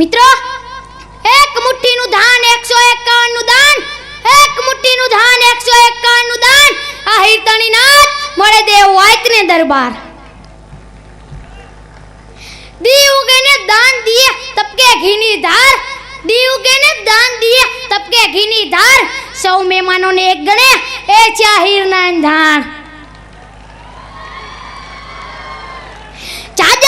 મિત્રો, એક મુઠ્ઠીનું ધાન એકસો એકાવનનું દાન, એક મુઠ્ઠીનું ધાન એકસો એકાવનનું દાન. આ હિરતણી નાથ મળે દેવ વાયતને દરબાર. દી ઉગેને દાન દિએ તપકે ઘીની ધાર. દી ઉગેને દાન દિએ તપકે ઘીની ધાર. સૌ મહેમાનોને એક ગણે, એ છે હીરના ધાન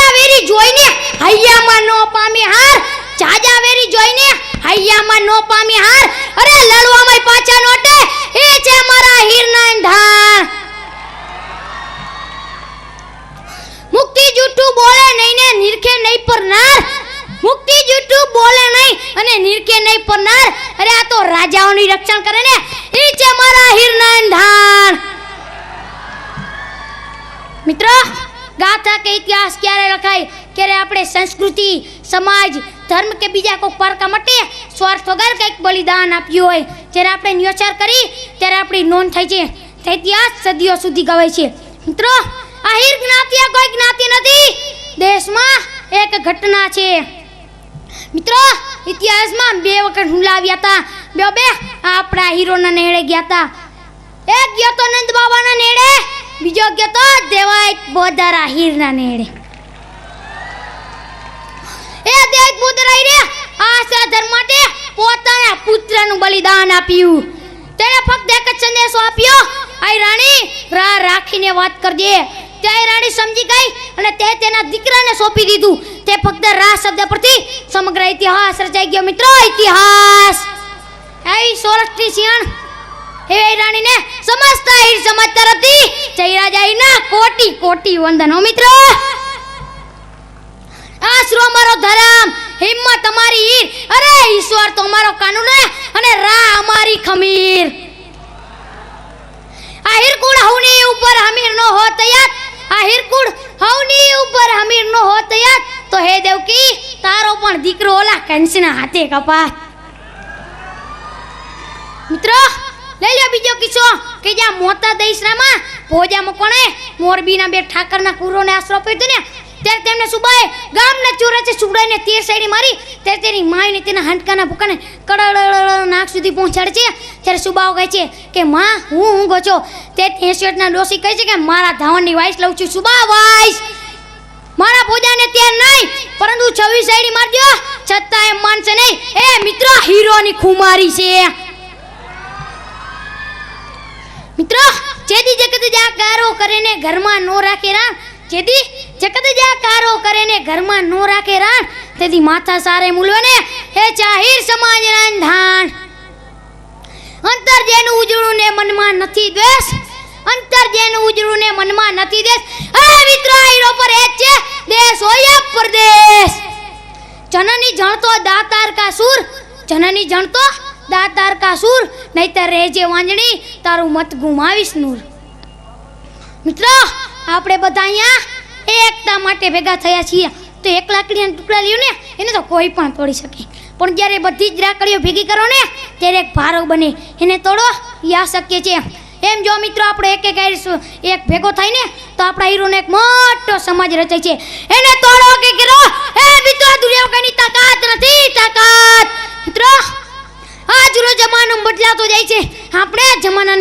ચાજાવેરી જોઈને હૈયામાં નો પામી હાર, જાજાવેરી જોઈને હૈયામાં નો પામી હાર. અરે લડવામાં પાછા નોટે એ છે મારા હીરના ધાન મુક્તિ જૂઠું બોલે નહીં ને નિરખે નહીં પરનાર. મુક્તિ જૂઠું બોલે નહીં અને નિરખે નહીં પરનાર. અરે આ તો રાજાઓની રક્ષણ કરે ને, એ છે મારા હીરના ધાન મિત્રો ગાથા કે ઇતિહાસ ક્યારે લખાય? ક્યારે આપણે સંસ્કૃતિ, સમાજ, ધર્મ કે બીજા કોઈ પારકા માટે સ્વાર્થ વગર કંઈક બલિદાન આપ્યું હોય? જ્યારે આપણે ન્યોચાર કરી, ત્યારે આપણી નોંધ થાય છે. તે ઇતિહાસ સદીઓ સુધી ગવાય છે. મિત્રો, આહિર જ્ઞાતિ કોઈ જ્ઞાતિ નથી. દેશમાં એક ઘટના છે. મિત્રો, ઇતિહાસમાં બે વખત હુમલા આવ્યા હતા. બે બે આપણા હીરોના નેડે ગયા હતા. એક ગયો તો નંદ બાબાના નેડે. બીજો ગયો તો દેવાય બોધારા હીરના નેડે. એ દેવ બોધારા હીરે, આશા ધર્મ માટે પોતાના પુત્રનું બલિદાન આપ્યું. તેને ફક્ત એક જ સંદેશો આપ્યો આઈ રાણી રા રાખીને વાત કરજે. ત્યાં રાણી સમજી ગઈ અને તે તેના દીકરાને સોંપી દીધું. તે ફક્ત રા શબ્દ પરથી સમગ્ર ઇતિહાસ રચાઈ ગયો. મિત્રો, ઇતિહાસ. એવી સોરઠની સિંહણ હે રાણીને સમજતા હીર સમજતા હતી જય કોટી કોટી વંદનો મિત્રો. આશરો મારો ધર્મ, હિંમત તમારી હીર. અરે, ઈશ્વર તો અમારો કાનૂન અને રા અમારી ખમીર. આ હીરકુડ હવની ઉપર હમીર નો હો તૈયાર. આ હીરકુડ હવની ઉપર હમીર નો હો તૈયાર. તો હે દેવકી, તારો પણ દીકરો ઓલા કંસના હાથે કપાત. મિત્રો લઈ લ્યો બીજો કિસ્સો, કે જ્યાં મોતા દઈસરામાં ભોજા મકોણે મોરબીના બે ઠાકરના કુરોને આશરો આપ્યો ને, ત્યારે તેમને સુબાએ ગામના ચોરાચે સુડાઈને તેર સાઈડી મારી, ત્યારે તેની માઈને તેના હાંડકાના ભૂકાને કડળ નાક સુધી પહોંચાડે છે. ત્યારે સુબાઓ કહે છે કે, માં, હું ઊંઘો છો તે એસેટના ડોસી કહે છે કે, મારા ધાવણની વાઇસ લઉં છું. સુબા, વાઇસ, મારા ભોજાને ત્યાં નહીં, પરંતુ છવ્વીસ સાઈડી મારજો. છતાં એમ માનશે નહીં. એ મિત્ર, હીરોની ખુમારી છે. મિત્રો, જેદી જગત જા કારો કરીને ઘરમાં નો રાખે રાણ? જેદી જગત જા કારો કરીને ઘરમાં નો રાખે રાણ? તેથી માથા સારે મૂલવને? હે ચાહીર સમાજ ધાણ અંતર જેનું ઉજળું ને મનમાં નથી દ્વેષ. અંતર જેનું ઉજળું ને મનમાં નથી દેશ હે મિત્રો હીરો પર એ છે. દેશ હોય પરદેશ. જનની જણતો દાતાર કા સુર? જનની જણતો દાતાર કા સુર? નહીતર રહેજે વાંજણી. તારું મત ગુમાવીશ, નૂર. મિત્રો, આપણે બધા અહીંયા એકતા માટે ભેગા થયા છીએ. તો એક લાકડીના ટુકડા લ્યો ને, એને તો કોઈ પણ તોડી શકે. પણ જ્યારે બધી જ લાકડીઓ ભેગી કરો ને, ત્યારે એક ભારો બને. એને તોડો યા શક્ય છે એમ. જો મિત્રો, આપણે એક એક એક ભેગો થાય ને, તો આપણા હીરોનો એક મોટો સમાજ રચાય છે. એને તોડો કે કરો? એ મિત્રો દુનિયા કઈની તાકાત નથી તાકાત મિત્રો આજનો જમાનો બદલાતો જાય છે આપણે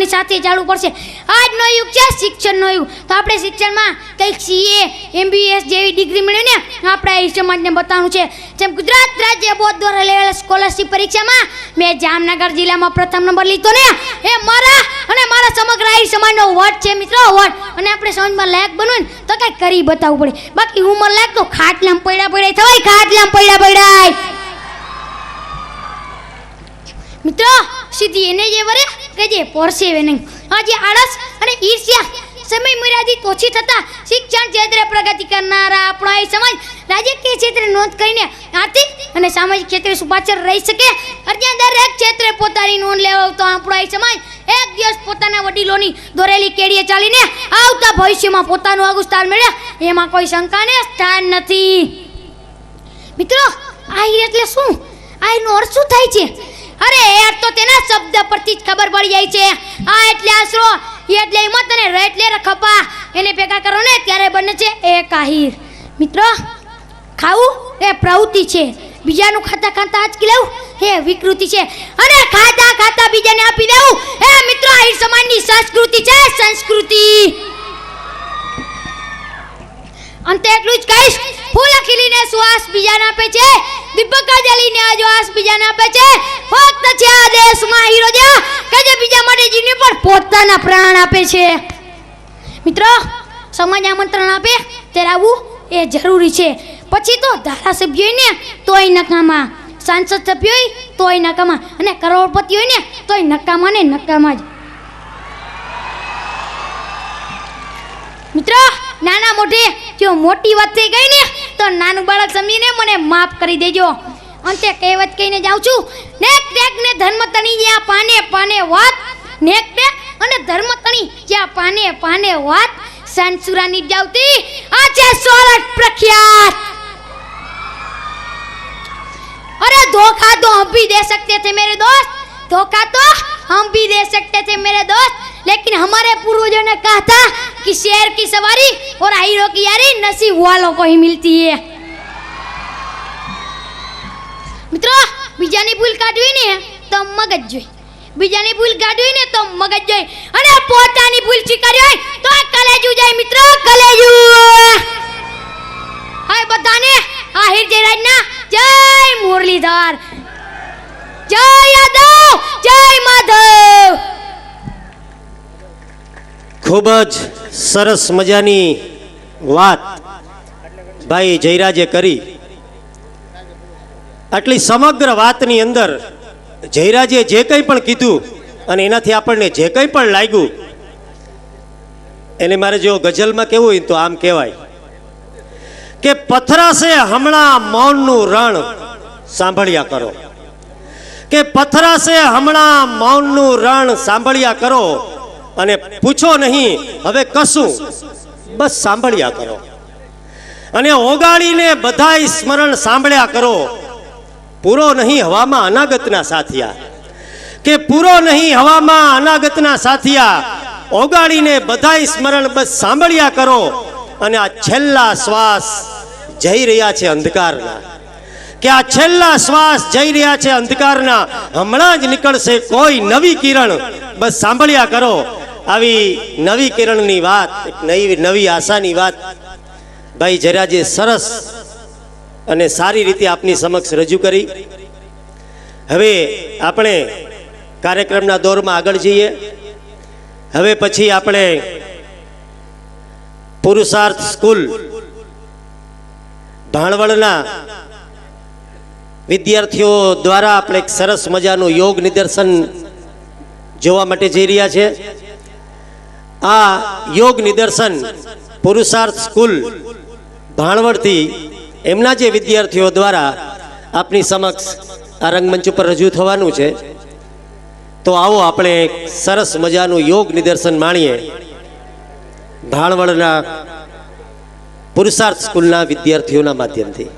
આ સાથે ચાલવું પડશે. આજનો યુગ છે, શિક્ષણનો યુગ. તો આપણે શિક્ષણમાં કંઈક સીએ, એમબીએસ જેવી ડિગ્રી મેળવીને આપણે એ સમાજને બતાવવાનું છે. જેમ ગુજરાત રાજ્ય બોર્ડ દ્વારા લેવાયેલ સ્કોલરશિપ પરીક્ષામાં મેં જામનગર જિલ્લામાં પ્રથમ નંબર લીધો ને. એ મારા અને મારા સમગ્ર આહિર સમાજનો વર્ડ છે મિત્રો, વર્ડ. અને આપણે સમાજમાં લાયક બનવું ને, તો કંઈક કરી બતાવવું પડે. બાકી ઉંમર લાયક તો ખાટલામ પડ્યા પડ્યા થવાય ખાટલામ પડ્યા પડ્યા મિત્રો, સીધી એને જે વરે. કે જે પરસેવે નહીં આજે આળસ અને ઈર્ષ્યા સમય મર્યાદિત ઓછી થતા શિક્ષણ ક્ષેત્રે પ્રગતિ કરનારા આપણો એ સમાજ રાજકીય ક્ષેત્રે નોંધ કરીને આર્થિક અને સામાજિક ક્ષેત્રે સુપાચર રહી શકે. અર્જ્યાં દરેક ક્ષેત્રે પોતાની નોંધ લેવા તો આપણો એ સમાજ એક દિવસ પોતાના વડીલોની દોરેલી કેડીએ ચાલીને આવતા ભવિષ્યમાં પોતાનું આગું સ્થાન મેળવે. એમાં કોઈ શંકાને સ્થાન નથી. મિત્રો, આહિર એટલે શું? આહિરનો અર્થ શું થાય છે? શબ્દ પરથી જ ખબર પડી જાય છે. આ એટલે આશરો. એટલે હિંમત અને ર, એટલે રખપા એને ભેગા કરો ને, ત્યારે બને છે એક આહિર મિત્રો, ખાવું એ પ્રવૃત્તિ છે. બીજાનું ખાતા ખાતા આંચકી લેવું એ વિકૃતિ છે. અને ખાતા ખાતા બીજાને આપી દેવું એ મિત્રો, આહિર સમાજની સંસ્કૃતિ છે, સંસ્કૃતિ. અંતે એટલું જ કહીશ. ફૂલ ખીલીને શ્વાસ બીજાને આપે છે. દીપક જલીને આસ બીજાને આપે છે. ફક્ત છે આ દેશમાં હીરો જે, કે જે બીજા માટે જીને પણ પોતાના પ્રાણ આપે છે. મિત્રો, સમાજ આમંત્રણ આપે, ત્યારે આવવું એ જરૂરી છે. પછી તો ધારાસભ્ય હોય ને, તોય નકામા. સાંસદ સભ્ય હોય, તોય નકામા. અને કરોડપતિ હોય ને, તોય નકામા ને નકામા જ. મિત્રો, નાના મોઢે જો મોટી વાત થઈ ગઈ ને તો નાનું બાળક સમજીને મને માફ કરી દેજો અંતે કહેવત કહીને જાઉં છું નેક નેક ને ધર્મ તણી જ્યાં પાને પાને વાત નેક નેક અને ધર્મ તણી જ્યાં પાને પાને વાત સંસુરાની જાવતી આ છે સોરઠ પ્રખ્યાત अरे धोखा तो हम भी दे सकते थे मेरे दोस्त धोखा तो हम भी दे सकते थे मेरे दोस्त लेकिन हमारे पूर्वजों ने कहा था कि शेर की सवारी और हीरो की यारी नसीब वालों को ही मिलती है મિત્રો બીજાની ભૂલ કાઢવી ને તો મગજ જોઈ બીજાની ભૂલ કાઢવી ને તો મગજ જોઈ અને પોતાની ભૂલ સ્વીકારી હોય તો કલેજુ જાય મિત્રો કલેજુ હાય બધાને આહિર જયરાજના જય મુરલીધર જય યાદવ જય માધવ ખૂબ જ સરસ મજાની વાત ભાઈ જયરાજે કરી. આટલી સમગ્ર વાતની અંદર જયરાજે જે કંઈ પણ કીધું અને એનાથી આપણને જે કંઈ પણ લાગ્યું, એને મારે જો ગઝલમાં કેવું હોય તો આમ કહેવાય કે પથરાશે હમણાં મૌનનું રણ સાંભળ્યા કરો. કે પથરાશે હમણાં મૌનનું રણ સાંભળ્યા કરો અને પૂછો નહીં, હવે કશું. બસ સાંભળ્યા કરો. અને ઓગાળીને બધાય સ્મરણ સાંભળ્યા કરો. પૂરો નહીં હવામાં અનાગતના સાથિયા. કે પૂરો નહીં હવામાં અનાગતના સાથિયા. ઓગાળીને બધાય સ્મરણ બસ સાંભળ્યા કરો. અને આ છેલ્લા શ્વાસ જઈ રહ્યા છે અંધકારના. કે આ છેલ્લા શ્વાસ જઈ રહ્યા છે અંધકારના. હમણાં જ નીકળશે કોઈ નવી કિરણ. બસ સાંભળ્યા કરો. આવી નવી કિરણની વાત નવી નવી આશાની વાત. ભાઈ જરાજે સરસ અને સારી રીતે આપની સમક્ષ રજૂ કરી. હવે આપણે કાર્યક્રમના દોરમાં આગળ જઈએ. હવે પછી આપણે પુરુષાર્થ સ્કૂલ, ભાણવડના વિદ્યાર્થીઓ દ્વારા આપણે એક સરસ મજાનું યોગ નિદર્શન જોવા માટે જઈ રહ્યા છે. આ યોગ નિદર્શન પુરુષાર્થ સ્કૂલ ભાણવડથી એમના જે વિદ્યાર્થીઓ દ્વારા આપની સમક્ષ આ રંગમંચ ઉપર રજૂ થવાનું છે. તો આવો આપણે સરસ મજાનું યોગ નિદર્શન માણીએ. ભાણવડના પુરુષાર્થ સ્કૂલના વિદ્યાર્થીઓના માધ્યમથી.